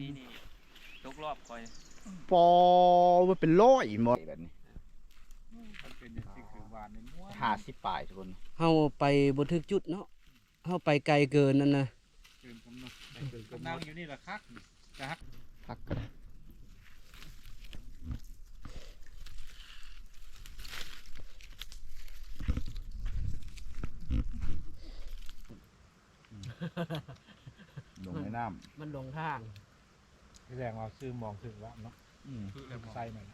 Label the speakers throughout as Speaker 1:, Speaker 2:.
Speaker 1: นี้นี่ตกรอบคอย
Speaker 2: ปอมันเป็นร้อยหมดแบบนี้
Speaker 3: มันเป็นอย่างที่คือวานในม้วน
Speaker 2: ห้าสิบปลายทุกคน
Speaker 4: เฮาไปบ่ถึกจุดเนาะเฮาไปไกลเกินนั่นน่ะ
Speaker 3: เกินกำหนดก็นั่งอยู่นี่แหละคักจะฮัก
Speaker 2: พักก็ได้ลงในน้
Speaker 4: มันหลงทาง
Speaker 3: ที่แรงเราซื้อมองถึงแล้วเนาะำ
Speaker 2: อืม
Speaker 3: ใส่หน่อย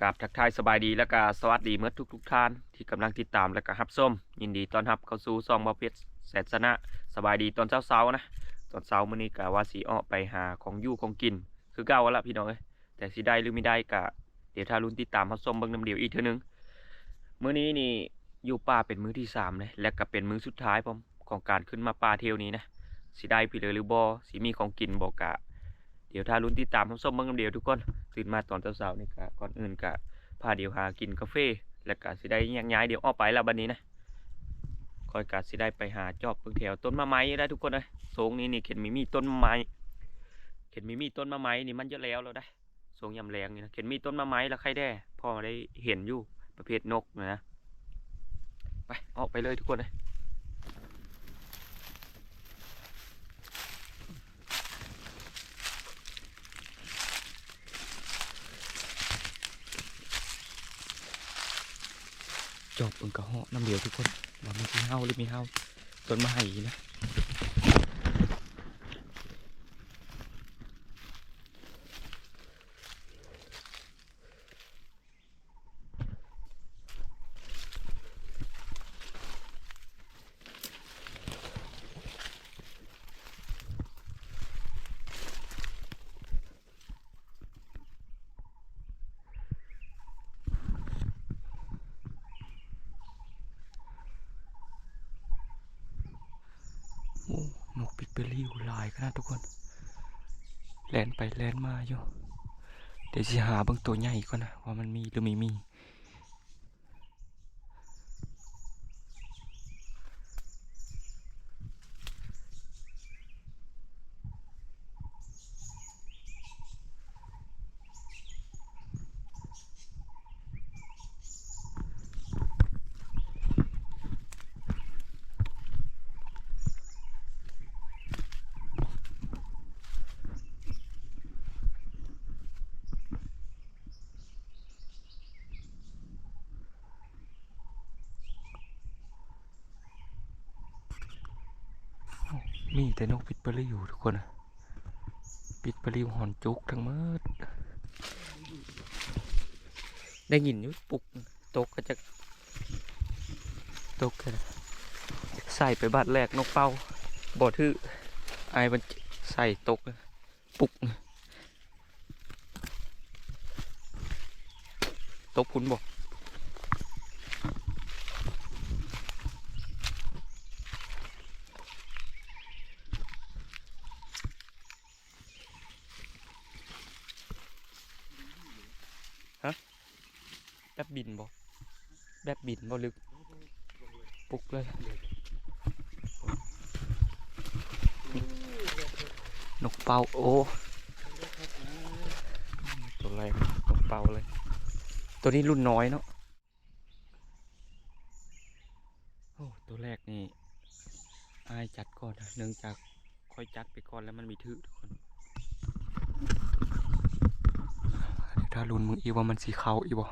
Speaker 1: กราบทักทายสบายดีแล้วก็สวัสดีเมื่อทุกทุกๆท่านที่กำลังติดตามและก็รับส้ม ยินดีต้อนรับเข้าสู่ซองบอเพชรแสนสนะสบายดีตอนเช้าๆนะ ตอนเช้ามื้อนี้กะว่าสีออกไปหาของอยู่ของกิน คือเก่าแล้วล่ะพี่น้องเอ้ยแต่สิได้หรือไม่ได้กะเดี๋ยวถ้ารุ่นติดตามรับส้มเบิ่งน้ำเดียวอีกเท่านึงมื้อนี้นี่อยู่ป่าเป็นมื้อที่สามเลยและก็เป็นมื้อสุดท้ายผมของการขึ้นมาป่าเที่ยวนี้นะสิได้พี่เลยหรือบ่สิมีของกินบ่กกะ เดี๋ยวถ้ารุ่นติดตามรับส้มเบิ่งน้ำเดียวทุกคนตื่นมาตอนเช้าๆนี่ก็ก่อนอื่นก็พาเดี๋ยวหากินกาแฟแล้วก็สิได้แยกย้ายเดี๋ยวออกไปแล้วบัดนี้นะคอยก็สิได้ไปหาจอบเพิ่งแถวต้นมะไม้ได้ทุกคนนะโซงนี้นี่เข็นมีมีต้นมะไม้เข็นมีมีต้นมะไม้นี่มันเยอะแล้วแล้วได้ โซงยำแรงนี่นะเข็นมีต้นมะไม้แล้วใครได้พอได้เห็นอยู่ประเภทนกนะไปออกไปเลยทุกคนเลยจอบเพิ่งกระเหาะน้ำเดียวทุกคนว่ามันมีเฮาหรือมีเฮาต้นมะไห้นะ โอ้นกปิด เบลลี่อยู่หลายขนาดทุกคน แลนไปแลนมาอยู่ เดี๋ยวสิหาเบางตัวใหญ่ก่อนนะว่ามันมีหรือไม่มี มีแต่นกปิดเบลลี่อยู่ทุกคนนะปิดเบลลี่หอนจุกทั้งหมดได้ยินอยู่ปุกตกก็จะตกกันใส่ไปบาดแรกนกเป้าบ่ทื่อไอ้มันใส่ตกปุกตกพุนบอก แบบบินบ่แบบบินบ่ลึกปุกเลยนกเป่าโอ้ตัวแรกนกเป่าเลย ตัวนี้รุ่นน้อยเนาะโอ้ตัวแรกนี่อายจัดก่อนนะเนื่องจากค่อยจัดไปก่อนแล้วมันมีทึทุกคนถ้ารุนมึงอีว่ามันสีขาวอีบ่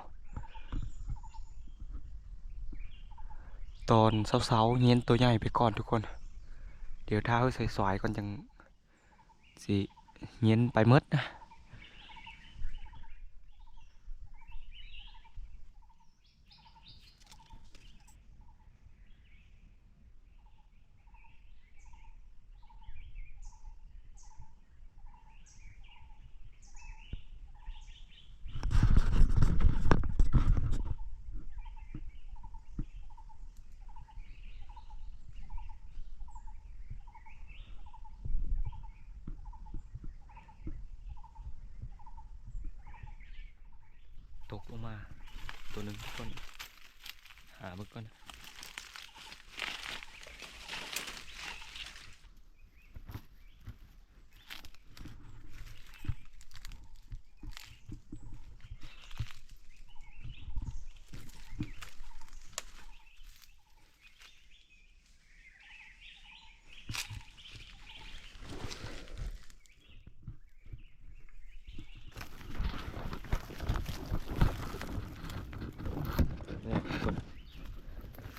Speaker 1: ตอนเสาๆเงี้ยนตัวใหญ่ไปก่อนทุกคน เดี๋ยวถ้าเขาใส่สายๆก่อนจังสิเงี้ยนไปมดนะตกลงมา ตัวหนึ่งทุกคนหาเบิ่งก่อนนะเนี่ยทุกคน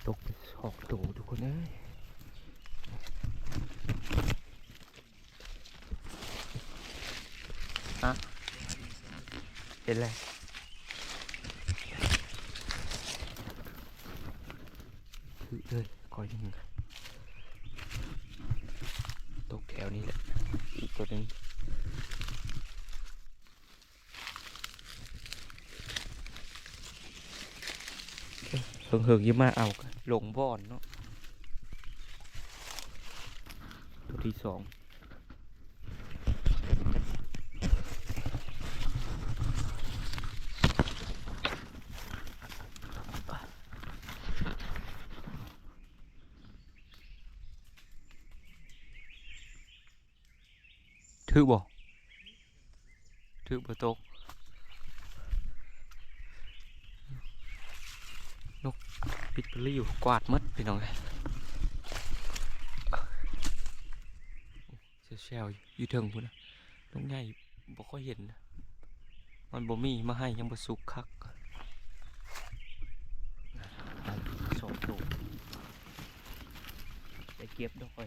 Speaker 1: ตกไปสองตัวทุก คนเอ้ยฮะเห็นเลยคือเลยคอยยิงตกแถวนี้แหละ อีกตัวหนึงเฮิงเฮิงๆอยิ้มมาเอาลงบ่อนเนาะตัว ที่สองถือบ่ถือบ่ตกนกปิดปรีอยู่กวาดหมดพี่น้องเลย เซลเซลอยู่เทิงพุ่นนะลงใหญ่บ่ค่อยเห็นนะมันบ่มีมาให้ยังบ่สุกคักสองตัวไปเก็บดอกไว้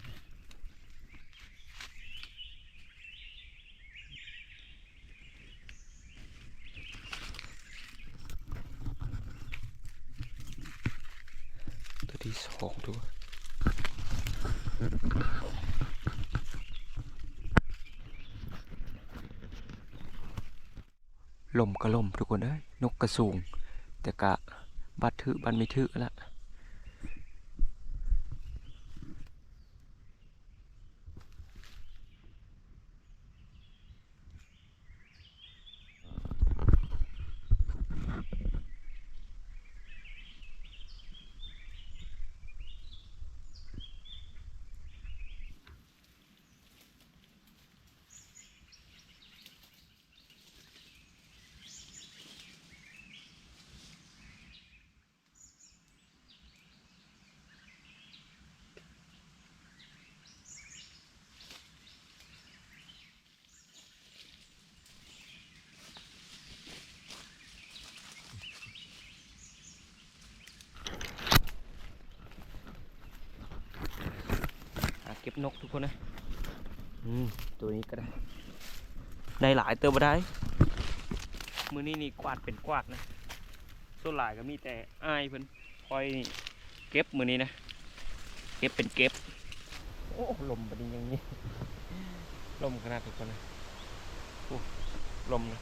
Speaker 1: ที่สองตัวลมก็ลม ทุกคนเอ้ยนกกระสูงแต่กะบัดถือบันไม่ถือละ เก็บนกทุกคนนะอืมตัวนี้ก็ได้ ได้หลายเติมมาได้ มือนี้นี่กวาดเป็นกวาดนะส่วนหลายก็มีแต่อายเพิ่นคอยนี่เก็บมือนี้นะ เก็บเป็นเก็บ โอ้ลมบัดนี้ยังนี้ลมขนาดทุกคนนะโอ้ลมนะ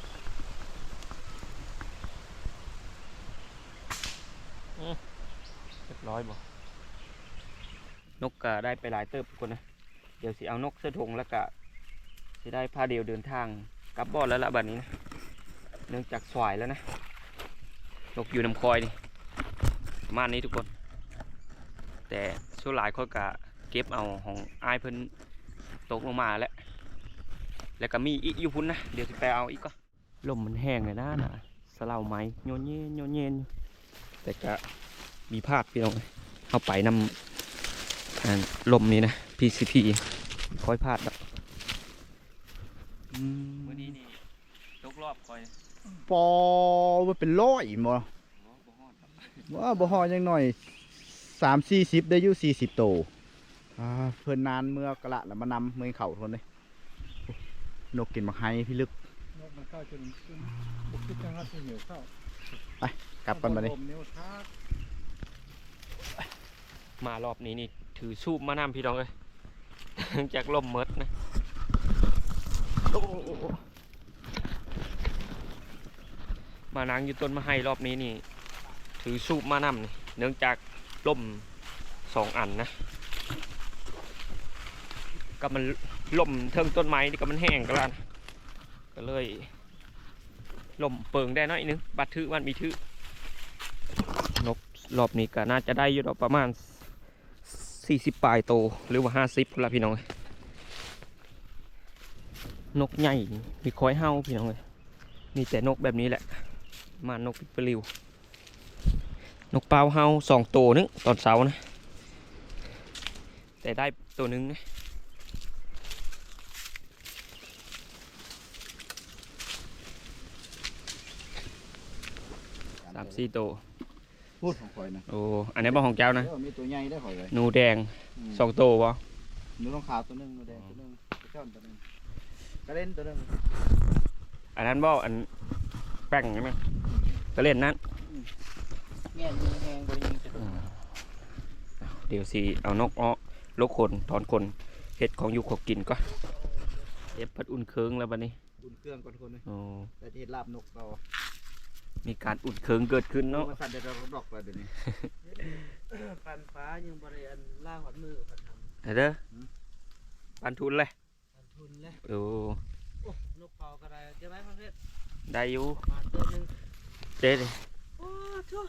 Speaker 1: อืมเรียบร้อยบ่ นกก็ได้ไปหลายเติบทุกคนนะ เดี๋ยวสิเอานกเสื้อธงแล้วก็สิได้พาเดียวเดินทางกลับบ้านแล้วละบัดนี้นะเนื่องจากสวายแล้วนะนกอยู่น้ำคอยนี่ประมาณนี้ทุกคน แต่ส่วนหลายคนก็เก็บเอาของอายเพิ่นตกลงมาแล้ว แล้วก็มีอีกอยู่พุ่นนะเดี๋ยวสิไปเอาอีกก็ลมมันแห้งเลยนะนะสลาวไหมโยนเย็นโยนเย็นแต่ก็มีพลาดพี่น้องเข้าไปนำอ่า ลมนี้นะ PCP ค่อยพลาดแบบมื่อนี้นี่ตกรอบคอย
Speaker 2: ปอมันเป็นร้อยบ่ว่าบ่ฮอดยังหน่อยสามสี่สิบได้อยู่สี่สิบโตวอ่าเพิ่นนานเมื่อกะละแล้วมานำเมื่อเข่าทนเลยนกกินมักไห้พี่ลึก
Speaker 3: นกมันเข้าจนจนบุกขึ้นจังหวัดที่เหนียวเข้าก
Speaker 2: ลับกันมาเลย
Speaker 3: ลมนิ้วทัก
Speaker 1: มารอบนี้นี่ ถือสูบมานำพี่น้องเลยจากลมเมดนะมานั่งอยู่ต้นมะไฮรอบนี้นี่ ถือสูบมานำนี่เนื่องจากลมสองอันนะก็มันลมเทิงต้นไม้นี่ก็มันแห้งกันแล้วนะก็เลยลมเปิงได้น้อยนึงบัดถือมันมีถือรอบนี้ก็น่าจะได้อยู่ดอกประมาณ 40ปลายโตหรือว่า50พุ่นละพี่น้องเอ้ยนกใหญ่มีคอยเฮาพี่น้องเลยมีแต่นกแบบนี้แหละ มานกปิปลิว นกเปล่าเฮาสองตัวนึงตอนเช้านะ แต่ได้ตัวนึงนะสามสี่ตัว
Speaker 2: พูดของข่อยนะ
Speaker 1: โอ้อันนี้บ่ของเจ้านะ
Speaker 2: เออมีตัวใหญ่ได้ข่อยเลย
Speaker 1: หนูแดงสองตัวบ่
Speaker 2: หนูต้องขาวตัวหนึงหนูแดงตัวหนึงกระช่อนตัวหนึงกระเล่นตัวหนึง
Speaker 1: อันนั้นบ่อันแป้งใช่ไหมก็เล่นนั้น
Speaker 2: แง่ยิงแหงบริยิงจะโดน
Speaker 1: เดี๋ยวสิเอานกอ้อลกคนถอนคนเห็ดของอยู่ของกินก็เอฟพัดอุ่นเคืองแล้วบัดนี้
Speaker 2: บุญเครื่องก่อนทุกคนเลย
Speaker 1: โอ้
Speaker 2: แต่ที่ลาบนกเรา
Speaker 1: มีการอุ่นเคืองเกิดขึ้นเนาะ
Speaker 2: มาสั่นเดี๋ยวเราดอกไปเดี๋ยวนี้
Speaker 4: ปันฟ้ายังบ่ได้อันล่างหอดมือปันทำ
Speaker 1: เอาเด้อปันทุนเลย
Speaker 4: ปันทุนแล้ว
Speaker 1: โอ้
Speaker 4: โอ้นกเป่าก็ได้เจะได้ประเภท
Speaker 1: ได้อยู่
Speaker 4: มาตัวหนึง
Speaker 1: เจ๊ดิ
Speaker 4: โอ้ทั่ว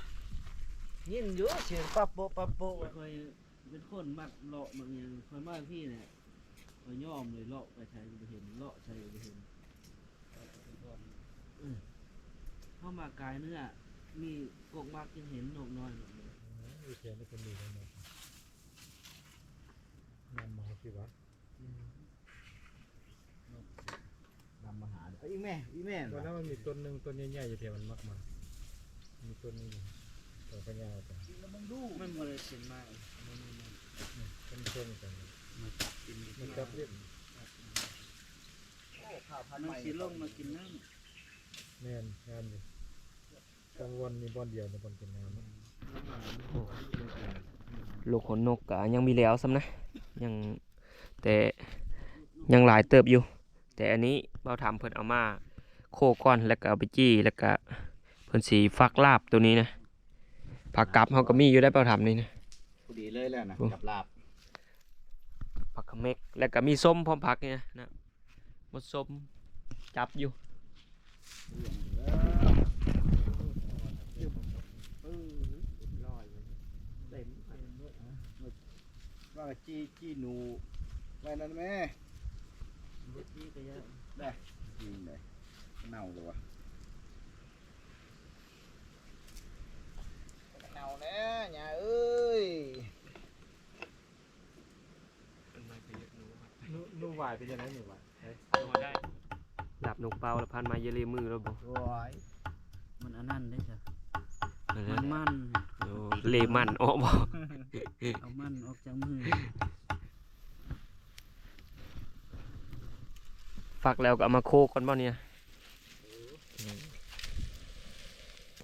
Speaker 4: ยินอยู่เสียงปั๊บโปะปั๊บโปะคอยเป็นคนมักเลาะบางอย่างคอยมากพี่เนี่ยคอยย่อมเลยเลาะไปใช้ก็บ่เห็นเลาะใช้ก็บ่เห็นเออ เข้ามากายเนื้อ มีกกมากยังเห็นนกน้อยหมดเลย
Speaker 3: วิเชียนเป็นคนดีนะเนาะนำมาที่วัด
Speaker 2: นำมาหาเอ้ยอีแม่อีแม่
Speaker 3: ตอนนั้นมันมีต้นหนึ่งต้นใหญ่ๆอยู่แถวมันมากมา มีต้นหนึงอยู่ตัวพญาแต่
Speaker 4: มันบ่ได้เห็นมากมันมันมัน
Speaker 3: ต้นเชิงกัน
Speaker 4: มาจับกิน
Speaker 3: มันจับเล่น
Speaker 2: ข่าวพัน
Speaker 4: มัน
Speaker 2: ใหม่
Speaker 4: สิลงมากินน้
Speaker 3: แม่นงานอยู่กลางวันมีบอลเดียวในบอลเป็นงาน
Speaker 1: ลูกขนนกกะยังมีแล้วซ้ำนะยังแต่ยังหลายเติบอยู่ แต่อันนี้เบาถามเพิ่นเอามาโคก้อนแล้วก็เอาไปจี้แล้วก็เพิ่นสีฟักลาบตัวนี้นะผักกับเขาก็มีอยู่ได้เบาถามนี่นะ
Speaker 2: พอดีเลยแล้วนะ
Speaker 1: โอ้
Speaker 2: กับลาบ
Speaker 1: ผักขะเมกแล้วก็มีส้มพร้อมผักเนี่ยนะหมดส้มจับอยู่
Speaker 2: ว่าจี้จี้หนูไว้นั่นแม่ำ
Speaker 4: ที่ก็เยอะ
Speaker 2: ยิงเลยเน่าเลยวะเน่าแน่อย่าเอ้ย
Speaker 3: นู่วายเป็นยังไงหนูวาย
Speaker 1: ได้ หลับนกเปล่าแล้วพันมาเยลีมือแล้วบอก
Speaker 2: โอ้ย
Speaker 4: มันอันนั้นได้จ้ะ
Speaker 1: นั่น
Speaker 4: มั
Speaker 1: แห
Speaker 4: น
Speaker 1: ละ
Speaker 4: มัน
Speaker 1: โอ้เลมันออกบอก
Speaker 4: เอามันออกจากมือ
Speaker 1: ฟักแล้วก็เอามาโคก่อนบ่เนี่ย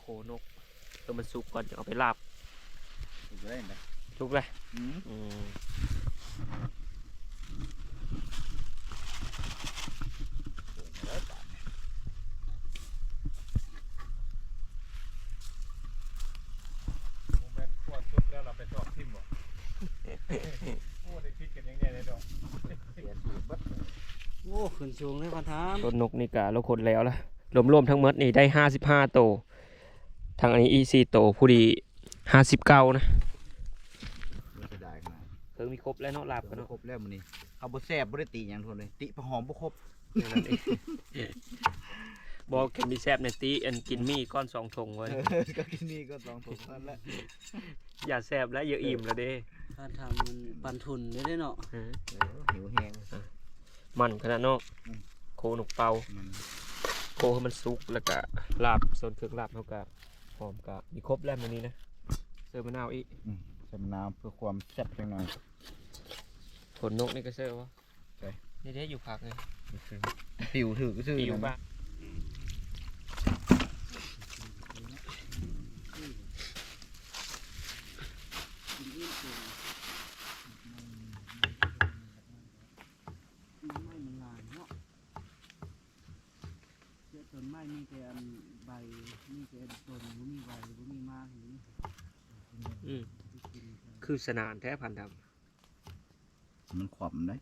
Speaker 1: โคนกเออมันสุกก่อนจะเอาไปลาบ
Speaker 2: ถูกเลยนะ
Speaker 1: สุกเลย
Speaker 2: อืม
Speaker 1: อืม
Speaker 3: โมเมนต์ขวดซุปแล้วเราไปตอกทิ่มบ่โอ้ได้คิดกันยังไงเลยดอก
Speaker 2: เสียสูตรเบัด
Speaker 4: โอ้ขึ้น สูงเลยพันธาม
Speaker 1: ต้นนกนี่กะเราคนแล้วละรวมๆทั้งหมดนี่ได้ห้าสิบห้าโตวทางอันนี้อีซีโตวผู้ดีห้าสิบเก้านะ
Speaker 2: มันจะได้ขนาด
Speaker 1: เพิ่งมีครบแล้วเนาะลาบกัน
Speaker 2: บ่
Speaker 1: เนาะ
Speaker 2: ครบแล้วมื้อนี้เอาบ่แซ่บบ่ได้ติหยังทุกคนเลยติพะหอมบ่ครบ
Speaker 1: อย่างนั้นเองบอกแคนดี้แซบในตีอันกินมี่ก้อนสองถงไว้
Speaker 2: เออก็กินนี่ก็ต้องถูกนั่นแหละ
Speaker 1: อย่าแซบแล้วอย่าอิ่มแล้วเด้
Speaker 4: พันธามมันปันทุนได้ได้เนาะ
Speaker 1: ฮะ
Speaker 2: เออหิวแห้ง
Speaker 1: มันขนาดเนาะ
Speaker 2: อืม
Speaker 1: โคนกเป่า
Speaker 2: มัน
Speaker 1: โคให้มันสุกแล้วก็ลาบส่วนเครื่องลาบเขาก็หอมก็มีครบแล้วมันนี้นะเสิร์ฟมะนาวอีก
Speaker 2: ใส่มะนาวเพื่อความแซ่บจังหน่อย
Speaker 1: ขนนกนี่ก็เสิร์ฟวะ
Speaker 2: ใช่
Speaker 1: นี่เด้อยู่ผักไง
Speaker 2: ปิวถือก็ซื้อ
Speaker 1: ปิว
Speaker 2: นะ
Speaker 1: บ้าง
Speaker 4: กินอิ่มเกินมันไม่มันลายเนาะเจ้า ต้นไม้มีแต่อันใบมีแต่อันต้นบ่มีใบบ่มีมากอย่างนี้
Speaker 1: อืม
Speaker 4: ที่กินกัน
Speaker 1: คือสนานแท้พันธุ์ด
Speaker 2: มันขวบได้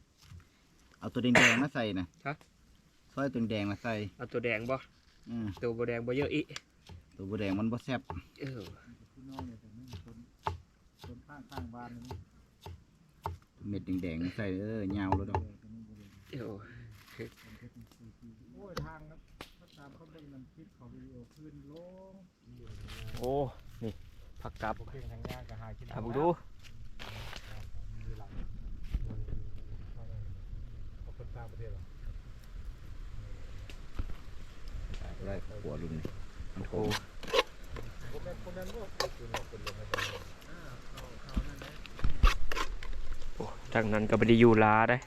Speaker 2: เอาตัวแดงๆมาใส่นะ
Speaker 1: ฮะ
Speaker 2: ซอยตัวแดงมาใส่ำ
Speaker 1: เอาตัวแดงบ่
Speaker 2: อืม
Speaker 1: ตัวบ่แดงบ่เยอะอี
Speaker 2: ตัวบัวแดงมันบ่แซ่บ
Speaker 1: เออ
Speaker 4: พี่น้องเนี่ยแต่ไม่มีโต
Speaker 3: ข้างบ้านนี่
Speaker 2: เม็ดแดงๆใส่เออยาวแล้วดอก
Speaker 1: เดี๋ยว
Speaker 3: โอ้ยทางนะถ้าตา มเขาเบิ่งนั่นคลิปเขาวิดีโอขึ้นลง
Speaker 1: โอ้ นี่ผักกับ
Speaker 3: โอเคทางย่างก็หากิน
Speaker 1: ถามดู
Speaker 3: มีหลังเขาคนต่างประเทศเหรอ
Speaker 2: ได้ขัวลุงนี่มันโค
Speaker 1: โอ้
Speaker 3: คนนั้นคนนั้นว่าคุณหลอกคนลงมาได้
Speaker 1: โอ้ทางนั้นก็ไม่ได้อยู่ลาได้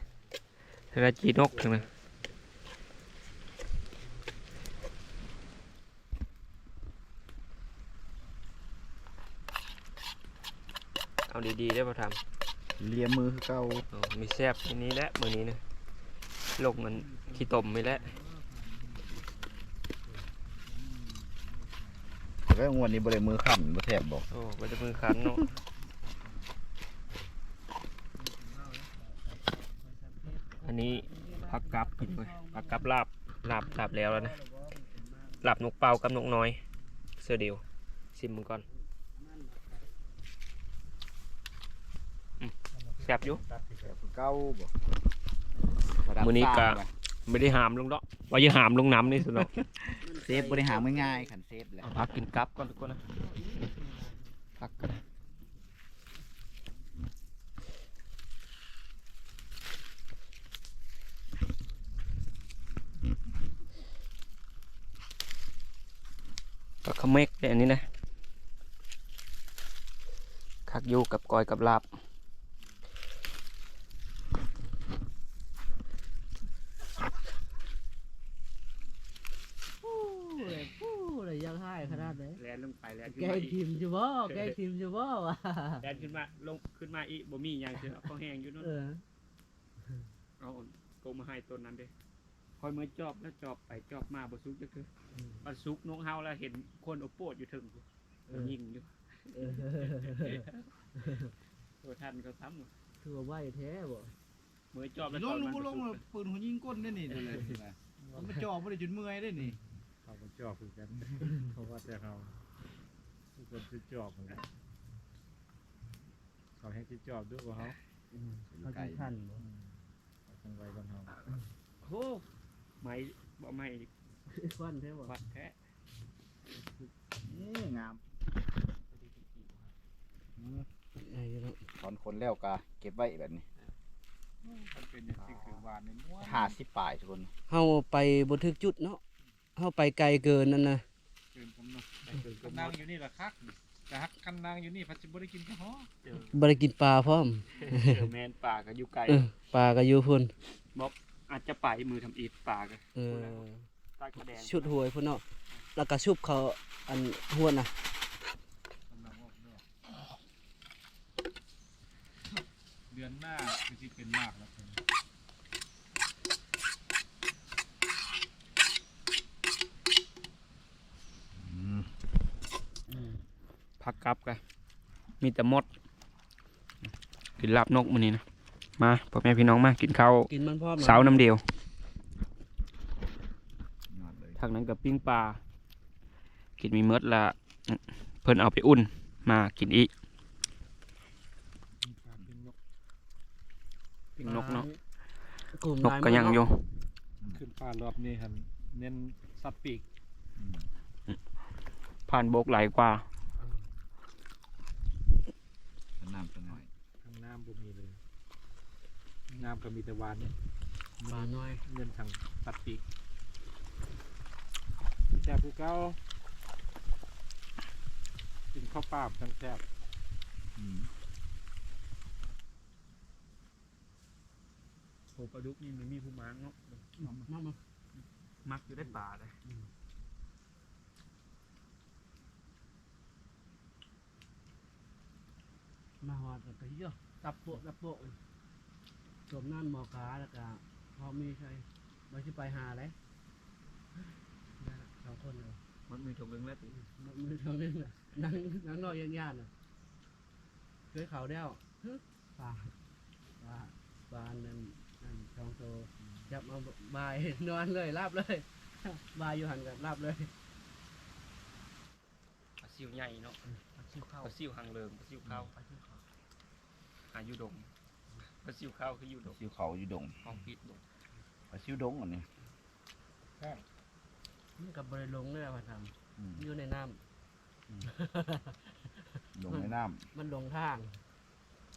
Speaker 1: ทางนั้นจีนกทางนั้นเอา ดีๆได้ป่ะทำ
Speaker 2: เลียมือคือเก่า
Speaker 1: อ๋อมีแซบที่นี้แหละมือนี้นะลงมันขี้ตมไม่แล้ว
Speaker 2: แล้วงวดนี้บ่ได้มือขันบ่แทบบอก
Speaker 1: โอ้ก็จะมือคันเนาะอันนี้ผักกับกินไปผักกับลาบลาบลาบแล้วแล้วนะลาบนกเป่ากับนกน้อย เสือเดียวซิมมึงก่อนอืม แซ่บอยู่
Speaker 3: ตัดที่แก
Speaker 2: คือเก่าบ่
Speaker 1: มื้อนี้ก็ไม่ได้หามลงดอกว่าจะหามลงน้ำนี่สุดเนาะ
Speaker 2: เซฟบ่ได้หาง่ายๆขันเซฟแหละ
Speaker 1: เอาพักกินกับก่อนทุกคนนะพักกันก็ขมเมกเลยอันนี้นะคักอยู่กับกอยกับลาบ
Speaker 4: ปู้เลยปู้เลยยังให้ข นาดไหน
Speaker 1: แลนลงไปแลน
Speaker 4: แกงทิมจะบ่แกงทิมจะบ่วะ
Speaker 1: แลนขึ้นมาลงขึ้นมาอีบ่มีอย่างเช่นเขาแห้งอยู่นู่น
Speaker 4: เออ
Speaker 1: เอาโกมาให้ต้นนั้นเด้คอยเมื่อจอบแล้วจอบไปจอบมาบ่สุกจักคือบัดสุกนกเฮาแล้วเห็นคนเอาโปดอยู่ถึงมันยิงอยู่
Speaker 4: เออ
Speaker 1: ตัวท่านก็ซ้ำ
Speaker 4: ถือว่าไหวแท้บ่
Speaker 1: เมื่อจอบแล้ว
Speaker 2: ล
Speaker 1: ตองน
Speaker 2: ล
Speaker 1: มั
Speaker 2: ง
Speaker 1: น
Speaker 2: บ่ลง
Speaker 1: บ่สุก
Speaker 2: ปืนหัวยิงก้นได้นี่เด้อเลยมันมาจ่อบ่ได้จุดเมื่อยได้นี่
Speaker 3: เขาก็จอบเหมือนกันเพราะว่าแต่เขาทุก คนจะจอบเหมือนกันเขาให้ที่จอบด้วยว่าเขา
Speaker 4: เขาจะทันบ่
Speaker 3: เขาทางไว้กันเขา
Speaker 1: โอ้ไม่บ่ไม่
Speaker 4: ควันแท้บ่
Speaker 1: วัดแท้
Speaker 2: นี่งาม
Speaker 4: ไอ้เนาะ
Speaker 2: ถอนคนแล้วก็เก็บไว้แบบนี้
Speaker 3: มันเป็นอย่างที่คือวานในม้วน
Speaker 2: 50ปลายทุกคน
Speaker 4: เฮาไปบ่ถึกจุดเนาะเฮาไปไกลเกินนั่นน่ะ
Speaker 3: เกินกำหนดกันนางอยู่นี่ละคักแต่ฮักกันนางอยู่นี่พัชบุได้กินข้าวหอ
Speaker 1: เจอ
Speaker 4: บ่ได้กินปลาพร้อม
Speaker 1: เจอแมนป่าก็อยู่ไกล
Speaker 4: เออปลาก็อยู่พุ่น
Speaker 1: อาจจะไปมือทำอีทป่าก็
Speaker 4: เออ
Speaker 1: ใต้กระแดง
Speaker 4: ชุดหวยพุ่นเนาะแล้วก็ชุบเขาอันหวนน่ะ
Speaker 3: กำลังออกดอกเดือนหน้าคือที่เป็นมากแล้ว
Speaker 1: พั กกลับกันมีแต่มด กินลาบนกมื้อนี้นะ มาพ่อแม่พี่น้องมากินข้าว
Speaker 4: กินมันพร้อม
Speaker 1: เสาน้ำเดียว
Speaker 2: ยอดเลย
Speaker 1: ทางนั้นกับปิ้งปลา กินมีเมดละ เพิ่นเอาไปอุ่น มากินอีกปิ้งนกเนาะ
Speaker 4: กลุ่ม
Speaker 1: นก
Speaker 4: ลาย
Speaker 1: ก็ยังอยู่
Speaker 3: ขึ้นป่ารอบนี้หันเน้นสัตว์ปีก
Speaker 2: อืม
Speaker 1: ผ่านบกหลายกว่า
Speaker 2: น้ำตัวน้อย
Speaker 3: ทางน้ำบ่มีเลยน้ำก็มีแต่วานนี่
Speaker 4: ปลาน้อย
Speaker 3: เงินทางสัตว์ปีกแซ่บผู้เก่ากินข้าวเปล่าทั้งแซ่บ
Speaker 2: อืม
Speaker 1: โหปลาดุกนี่มันมีผู้มังเนาะ
Speaker 4: มามา
Speaker 1: มักอยู่ได้ป่าเลย
Speaker 4: มาหอดแล้วก็เยอะ ตับโปะตับโปะสวมนั่นหมอกาแล้วก็พอมีใครมาสิไปหาเลยนั่นน่ะสองคนเลย
Speaker 1: มันมีถุงนึงแล้วติ
Speaker 4: มันมือทำนึงน่ะนั่งนั่งนอกยันยานน่ะเคยเขาเดียวฮึปลาปลาปลานั่นนั่นสองโตวจับมาบายนอนเลยลาบเลยบายอยู่หันกับลาบเลย
Speaker 1: ปลาซิวใหญ่เนาะ
Speaker 4: ปลาชิวเข้า
Speaker 1: ปลาซิวหางเลิงปลาซิวขาว
Speaker 4: ปลาชิวเข้า
Speaker 1: หาอยู่ดงปลาซิวข้าวคืออยู่ดง
Speaker 2: ซิวเขาอยู่ดง
Speaker 1: ห้องปิดดง
Speaker 2: ปลาซิวดงอันนี้
Speaker 4: มันกับบริลงเนี่ยมาท
Speaker 2: อืมำ
Speaker 4: อยู่ในน้
Speaker 2: ดงในน้ำ
Speaker 4: มันลงทาง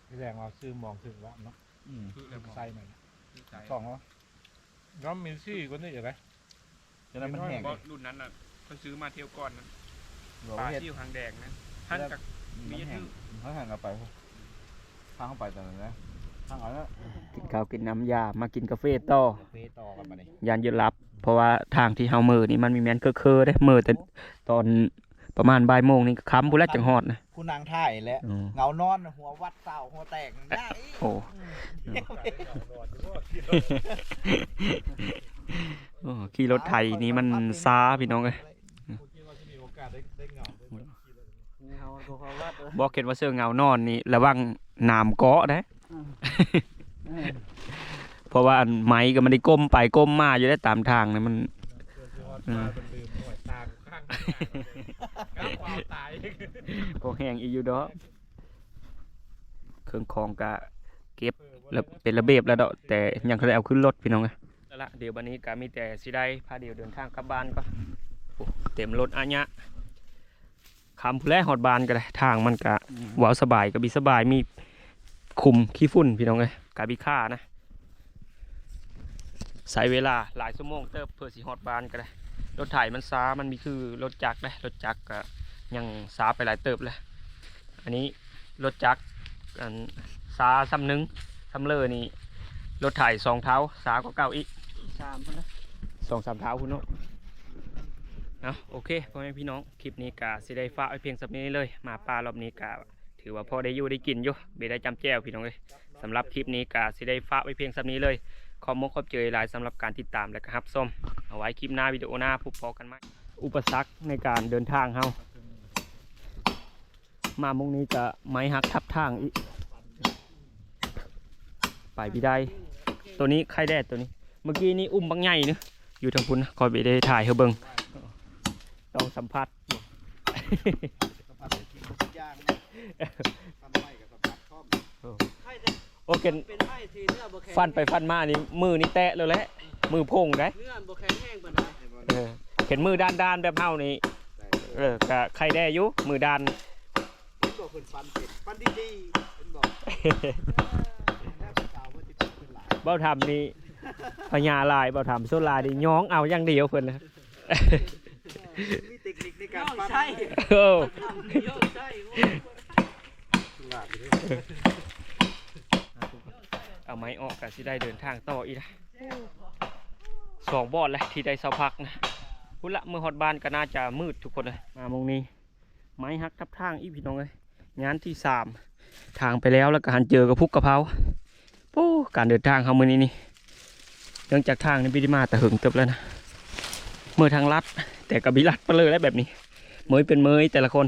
Speaker 3: แสดงว่าซื้อมองถึงว่าเนาะำ
Speaker 2: อืม
Speaker 1: คือแล้วมอง
Speaker 3: ใส่มัน
Speaker 1: คือใจ
Speaker 2: สองแล้ว
Speaker 3: น้องมีซี่คนนี้อยู่ไหม
Speaker 2: จะนั้นมันแห้ง
Speaker 1: เพราะรุ่นนั้นน่ะเขาซื้อมาเที่ยวก่อนนะ
Speaker 2: เรา
Speaker 1: ปลา
Speaker 2: เฮ็ด
Speaker 1: ซิวหางแดงนะท่านจาก
Speaker 2: มันแห้งเขาแห้งกันไป ทางเข้าไปตอนนั้นนะทางเอาแล้ว
Speaker 1: กินข้าวกินน้ำยา มากินกาแฟต่อ
Speaker 2: เฟต่อกันมาดิ
Speaker 1: ยานยึดรับ เพราะว่าทางที่เฮามือนี่มันมีแมนเคอๆได้มือแต่ตอนประมาณบ่ายโมงนี่ก็ค้ำผู้แรกจังฮอดนะ
Speaker 2: คุณนางท่ายและ
Speaker 1: อ๋อ
Speaker 2: เงานอนหัววัดเสาหัวแตกได้
Speaker 1: โอ้โอ้ขี่รถไถนี่มันซาพี่น้องเอ้ย
Speaker 3: คิดว่าจะมีโอกาสได้ได้เงา
Speaker 1: บอกเห็นว่าเสื้อเงานอนนี่ระวังน้ำเกาะนะ เพราะว่าอันไม้ก็มันได้ก้มไปก้มมาอยู่ได้ตามทางนะมัน
Speaker 3: เพื่อที่ว่าตาเป็นลืมหน่วยตาข้างก้าวความตาย
Speaker 1: พอแห้งอีอยู่ดอกเครื่องของก็ระเป็นระเบียบแล้วดอกแต่ยังเขาได้เอาขึ้นรถพี่น้องไงแล้วละเดี๋ยววันนี้ก็มีแต่สิได้พาเดี๋ยวเดินทางกลับบ้านก็โอ้เต็มรถอันยะ คำผู้แรกหอดบานก็ได้ทางมันก็เว้าวสบายก็บีสบายมีคุมขี้ฝุ่นพี่น้องไงกาบีค่านะใช้เวลาหลายชั่วโมงเติบเพื่อสิหอดบานก็ได้รถไถมันซ้ามันมีคือรถจักรเลยรถจักรก็ยังซาไปหลายเติบเลยอันนี้รถจักรอันซาซ้ำหนึงซ้ำเลอนี่รถไถสองเท้าซาก็เก่าอีก
Speaker 4: สามคนนะ
Speaker 1: สองสามเท้าคุณเนาะ เอาโอเคพ่อแม่พี่น้องคลิปนี้กะสิได้ฝากไว้เพียงสักนี้เลย มาปลารอบนี้กะถือว่าพอได้อยู่ได้กินอยู่เบได้จำแจ้วพี่น้องเลยสำหรับคลิปนี้กะสิได้ฝากไว้เพียงสักนี้เลยขอมกขอบเจอหลายสำหรับการติดตามและก็รับส้มเอาไว้คลิปหน้าวิดีโอหน้าพบพอกันไหมอุปสรรคในการเดินทางเฮามามุงนี้จะไม้หักทับทางอีกไปพี่ได้ ตัวนี้ไข่แดดตัวนี้ เมื่อกี้นี่อุ้มบางใหญ่เนอะอยู่ทางพุ่นนะคอยไปได้ถ่ายเฮาเบิง ต้องสัมผัส
Speaker 2: สัมผัสได้กินทุกอย่างนะทำไรกับสัมผัสชอบ
Speaker 4: ให้แต่
Speaker 1: โอเค
Speaker 4: เป็นให้ทีเนื้อบ่แข็ง
Speaker 1: ฟันไปฟันมานี่มือนี่แตะเลยแหละมือโพงได้
Speaker 4: เนื้อบ่แข็งแห้งปานใด
Speaker 1: เออเห็นมือด้านด้านๆแบบเฮานี่เออกะไข่แด้อยู่มือด้าน
Speaker 2: เป็นบอกคนฟันเป็ดฟันดีๆเป็นบอกแล้วสาวว่าจะเป็นหลาย
Speaker 1: เบ้าทำนี่พญาลายเบ้าทำโซลานี่ย้องเอาอย่างเดียวเพิ่นนะ
Speaker 2: มีเทคนิคในการ
Speaker 4: ย่อง
Speaker 2: ฟัน
Speaker 4: ใช่
Speaker 1: เออ
Speaker 4: ย่องใช่โอ้ย
Speaker 2: หลาดเลย
Speaker 1: เอาไม้ออกกันสิได้เดินทางต่ออีกนะสองบอดเลยที่ได้เสาพักนะพุ่นละเมื่อฮอดบ้านก็น่าจะมืดทุกคนเลยมามงนี้ ไม้หักทับทางอีพี่น้องเลยงานที่สามทางไปแล้วแล้วก็หันเจอกับพุกกะเพราโอ้การเดินทางเขามือนี้นี่เนื่องจากทางนี่บิไดมาแต่หึงเติบแล้วนะเมื่อทางลัด แต่กับบิลัดเปเลยแล้วแบบนี้เมยเป็นเมยแต่ละคน